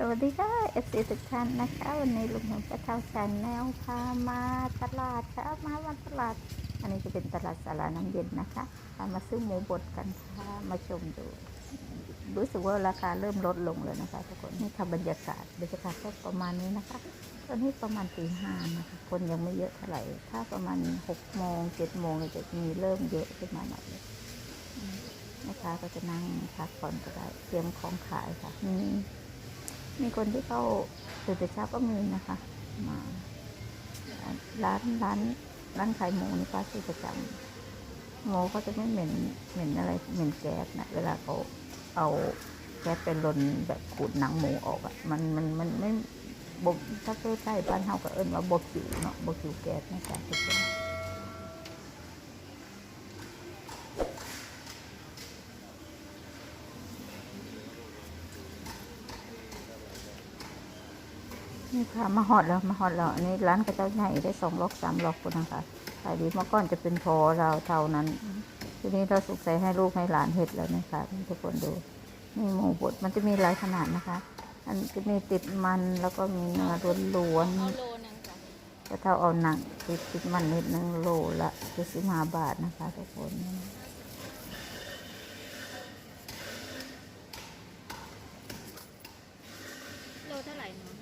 สวัสดีค่ะเอฟซีทุกท่านนะคะ วันนี้ลุงหนุ่มกระเช้าชาแนลพามาตลาดค่ะมาวันตลาด อันนี้จะเป็นตลาดสาราน้ำเย็นนะคะพามาซื้อหมูบดกันค่ะมาชมดู รู้สึกว่าราคาเริ่มลดลงเลยนะคะทุกคนนี่ค่ะบรรยากาศบรรยากาศก็ประมาณนี้นะคะตอนนี้ประมาณตีห้านะคะคนยังไม่เยอะเท่าไหร่ ถ้าประมาณหกโมงเจ็ดโมงจะมีเริ่มเยอะขึ้นมาหน่อยเลยอืมแม่ค้าก็จะนั่งพักผ่อนก็ได้เตรียมของขายค่ะมี มีคนที่เข้าตื่นแต่เช้าก็มีนะคะ มาร้านร้านร้านขายหมูนี่ป้าซื้อประจำหมูเขาจะไม่เหม็นเหม็นอะไรเหม็นแก๊สนะเวลาเขาเอาแก๊สเป็นลนแบบขูดหนังหมูออกอะมันมันมันไม่บถ้าใกล้ๆบ้านเฮาก็เอิ้นว่าบกิวเนาะบกิวแก๊สนะจ๊ะทุกคน นี่ค่ะมาหอดแล้วมาหอดแล้วอันนี้ร้านกระเจ้าใหญ่ได้สองล็อกสามล็อกคนนะคะขายดีเมื่อก่อนจะเป็นพอเราเท่านั้น ทีนี้เราสุกใส่ให้ลูกให้หลานเห็ดแล้วนะคะทุกคนดูนี่หมูบดมันจะมีหลายขนาดนะคะ อันจะมีติดมันแล้วก็มีเนื้อล้วนเอาโลนึงจ้ะๆก็เท่าเอาหนังติดติดมันนิดนึงโลละเจ็ดสิบห้าบาทนะคะทุกคนโลเท่าไหร่เนาะ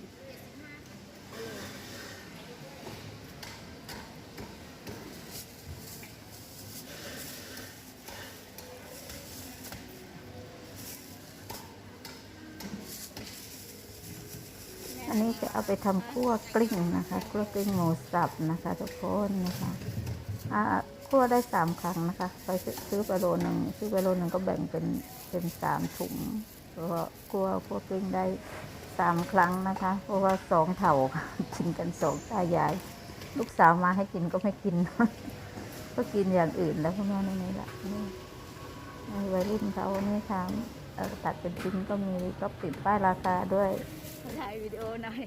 นนี้จะเอาไปทำคั่วกลิ้งนะคะคั่วกลิ้งหมูสับนะคะทุกคนนะคะอ่าคั่วได้สามครั้งนะคะ ไปซื้อไปโลหนึ่งซื้อไปโลหนึ่งก็แบ่งเป็นเป็นสามถุงเพราะคั่วคั่วกลิ้งได้สามครั้งนะคะ เพราะว่าสองเถ่าค่ะกินกันสองตายาย ลูกสาวมาให้กินก็ไม่กิน ก็กินอย่างอื่นแล้วพวกนี้นนี่แหละนี่วัยรุ่นเขาเนี่ยค่ะ เอ่อตัดเป็นชิ้นก็มีก็ปิดป้ายราคาด้วยถ่ายวิดีโอหน่อย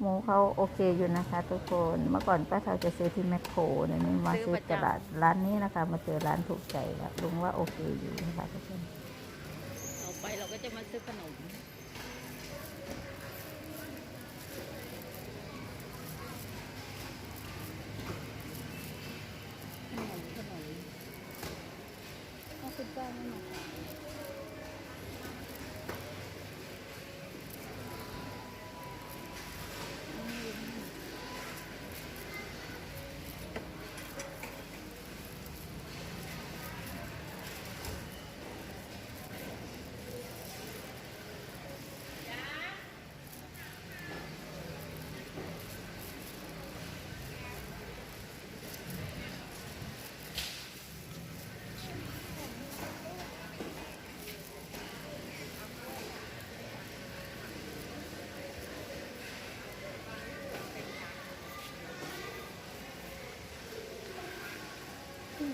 หมูเขาโอเคอยู่นะคะ ทุกคนเมื่อก่อนป้าเทาจะซื้อที่แมคโครเนี่ยนี่มาซื้อตลาดร้านนี้นะคะ มาเจอร้านถูกใจแล้วลุงว่าโอเคอยู่นะคะทุกคนต่อไปเราก็จะมาซื้อขนมขนมขนมเอาคุณป้าไม่มาข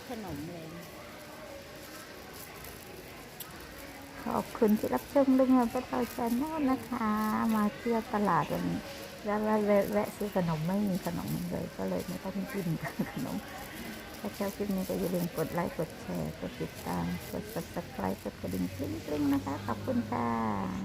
ขนมเลย ขอบคุณที่รับชมลุงเงินป้าเทาชาแนลนะคะ มาเที่ยวตลาดวันนี้แล้วแวะซื้อขนมไม่มีขนมเลย ก็เลยไม่ต้องกินกันขนม ถ้าชอบคลิปนี้ก็อย่าลืมกดไลค์ กดแชร์ กดติดตาม กด subscribe กดกระดิ่งกริ๊งๆนะคะ ขอบคุณค่ะ